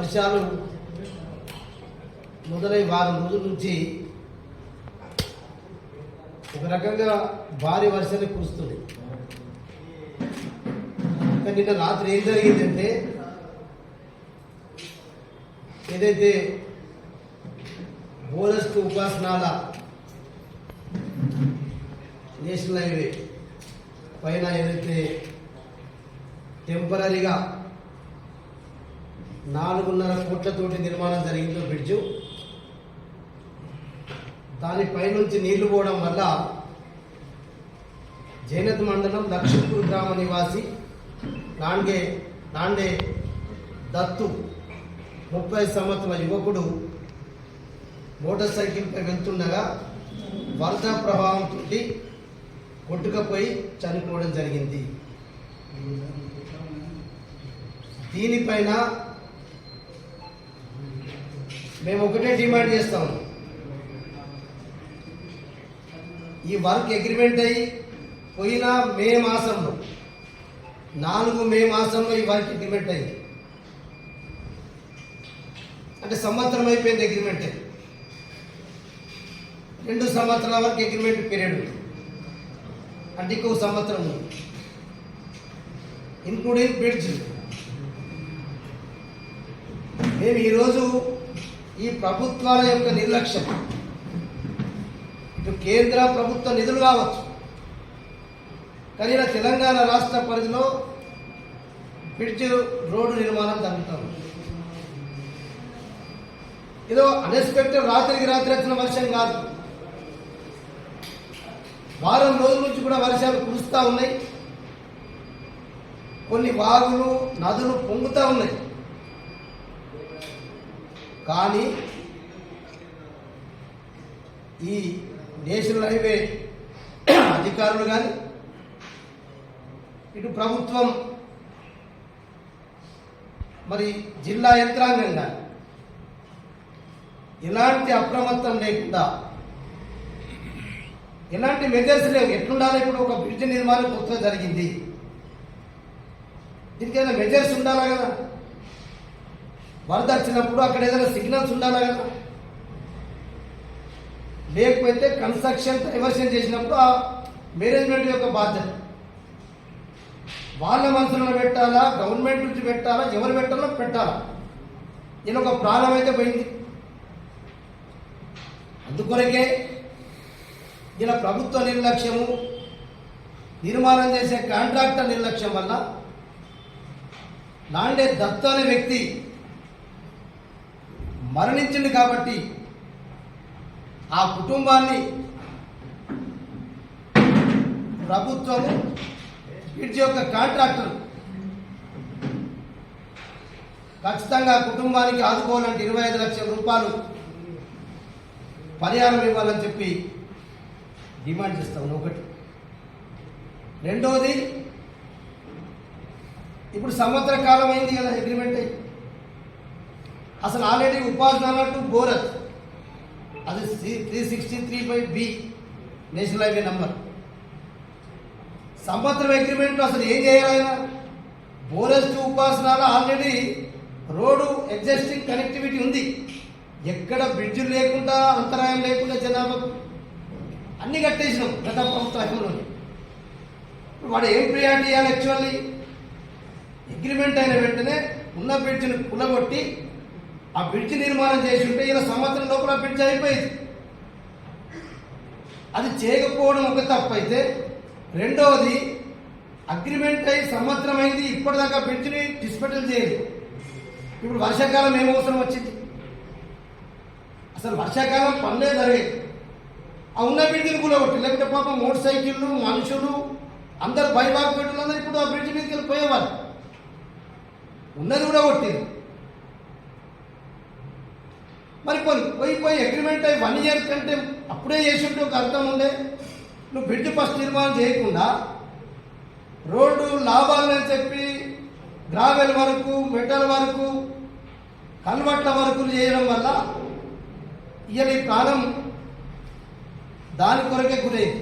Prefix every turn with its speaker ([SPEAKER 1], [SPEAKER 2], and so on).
[SPEAKER 1] వర్షాలు మొదలై వారం రోజుల నుంచి ఒక రకంగా భారీ వర్షాన్ని కురుస్తుంది. కానీ నిన్న రాత్రి ఏం జరిగిందంటే ఏదైతే బోనస్కు ఉపాసనాల నేషనల్ హైవే పైన ఏదైతే టెంపరీగా నాలుగున్నర కోట్లతోటి నిర్మాణం జరిగిందో బ్రిడ్జు. దానిపైనుంచి నీళ్ళు పోవడం వల్ల జైనత్ మండలం లక్ష్మీపూర్ గ్రామ నివాసి నాండే నాండే దత్తు ముప్పై సంవత్సరాల యువకుడు మోటార్ సైకిల్పై వెళ్తుండగా వరద ప్రభావం చుట్టి కొట్టుకపోయి చనిపోవడం జరిగింది. దీనిపైన మేము ఒకటే డిమాండ్ చేస్తాము ఈ వర్క్ అగ్రిమెంట్ అయ్యి పోయిన మే మాసంలో నాలుగు మే మాసంలో ఈ వర్క్ అగ్రిమెంట్ అయింది అంటే సంవత్సరం అయిపోయింది అగ్రిమెంట్. అయ్యి రెండు సంవత్సరాల వరకు అగ్రిమెంట్ పీరియడ్. అంటే ఇంకొక సంవత్సరం. ఇంక్లూడింగ్ ఇన్క్లూడింగ్ బ్రిడ్జ్ మేము ఈరోజు ఈ ప్రభుత్వాల యొక్క నిర్లక్ష్యం. ఇటు కేంద్ర ప్రభుత్వ నిధులు కావచ్చు. కానీ ఇలా తెలంగాణ రాష్ట్ర పరిధిలో బ్రిడ్జ్ రోడ్డు నిర్మాణం జరుగుతాం ఏదో అన్ఎక్స్పెక్టెడ్ రాత్రికి రాత్రి వచ్చిన వర్షం కాదు. వారం రోజుల నుంచి కూడా వర్షాలు కురుస్తూ ఉన్నాయి. కొన్ని వాగులు నదులు పొంగుతూ ఉన్నాయి. కానీ ఈ నేషనల్ హైవే అధికారులు కానీ ఇటు ప్రభుత్వం మరి జిల్లా యంత్రాంగం కానీ ఎలాంటి అప్రమత్తం లేకుండా ఎలాంటి మెజర్స్ లేవు ఎట్లుండాలి ఇప్పుడు ఒక బ్రిడ్జ్ నిర్మాణం కొత్తగా జరిగింది. దీనికైనా మెజర్స్ ఉండాలా కదా? వరద వచ్చినప్పుడు అక్కడ ఏదైనా సిగ్నల్స్ ఉండాలా కదా? లేకపోతే కన్స్ట్రక్షన్ డైవర్షన్ చేసినప్పుడు ఆ మేనేజ్మెంట్ యొక్క బాధ్యత. వాళ్ళ మనసులను పెట్టాలా? గవర్నమెంట్ నుంచి పెట్టాలా? ఎవరు పెట్టాలో పెట్టాలా? నేను ఒక ప్రాణం అయితే పోయింది. అందుకొరకే ఇలా ప్రభుత్వ నిర్లక్ష్యము నిర్మాణం చేసే కాంట్రాక్టర్ నిర్లక్ష్యం వల్ల నాండే దత్త అనే వ్యక్తి మరణించింది కాబట్టి ఆ కుటుంబాన్ని ప్రభుత్వము వీటి యొక్క కాంట్రాక్టర్ ఖచ్చితంగా కుటుంబానికి ఆదుకోవాలంటే ఇరవై ఐదు లక్షల రూపాయలు పరిహారం ఇవ్వాలని చెప్పి డిమాండ్ చేస్తాం ఒకటి. రెండవది ఇప్పుడు సంవత్సర కాలం అయింది కదా అగ్రిమెంట్ అయ్యి అసలు ఆల్రెడీ ఉపాసన టు బోరత్ అది three sixty three by B national highway number సంవత్సరం అగ్రిమెంట్ అసలు ఏం చేయాలి ఆయన? బోరస్ టు ఉపాసనాలు ఆల్రెడీ రోడ్డు ఎగ్జిస్టింగ్ కనెక్టివిటీ ఉంది. ఎక్కడ బ్రిడ్జ్ లేకుండా అంతరాయం లేకుండా జనాభాకు అన్ని కట్టేసినాం గత ప్రభుత్వ వాడు ఏం ప్రియారిటీ ఇవ్వాలి యాక్చువల్లీ అగ్రిమెంట్ అయిన వెంటనే ఉన్న బ్రిడ్జ్ని కులగొట్టి ఆ బ్రిడ్జ్ నిర్మాణం చేసి ఉంటే ఈయన సంవత్సరం లోపల బ్రిడ్జ్ అయిపోయింది. అది చేయకపోవడం ఒక తప్పు అయితే రెండవది అగ్రిమెంట్ అయి సంవత్సరం అయింది ఇప్పటిదాకా బ్రిడ్జ్ని డిస్పెటల్ చేయదు ఇప్పుడు వర్షాకాలం ఏం అవసరం వచ్చింది? అసలు వర్షాకాలం పనులే జరిగేది ఆ ఉన్న బ్రిడ్జిని కూలగొట్టి లేకపోతే పాపం మోటార్ సైకిళ్ళు మనుషులు అందరు బైబాక్ పెట్టులందరూ ఇప్పుడు ఆ బ్రిడ్జ్ మీదకి వెళ్ళిపోయేవారు ఉన్నది కూడా కొట్టింది మరి కొన్ని పోయి పోయి అగ్రిమెంట్ అయ్యి వన్ ఇయర్ కంటే అప్పుడే చేసి ఒక అర్థం ఉండే? నువ్వు బిడ్డ ఫస్ట్ నిర్మాణం చేయకుండా రోడ్డు లాభాలని చెప్పి గ్రావెల్ వరకు మెటల్ వరకు కన్వర్ట్ల వరకు చేయడం వల్ల ఇవాళ ఈ ప్రాణం దాని కొరకే గురైంది.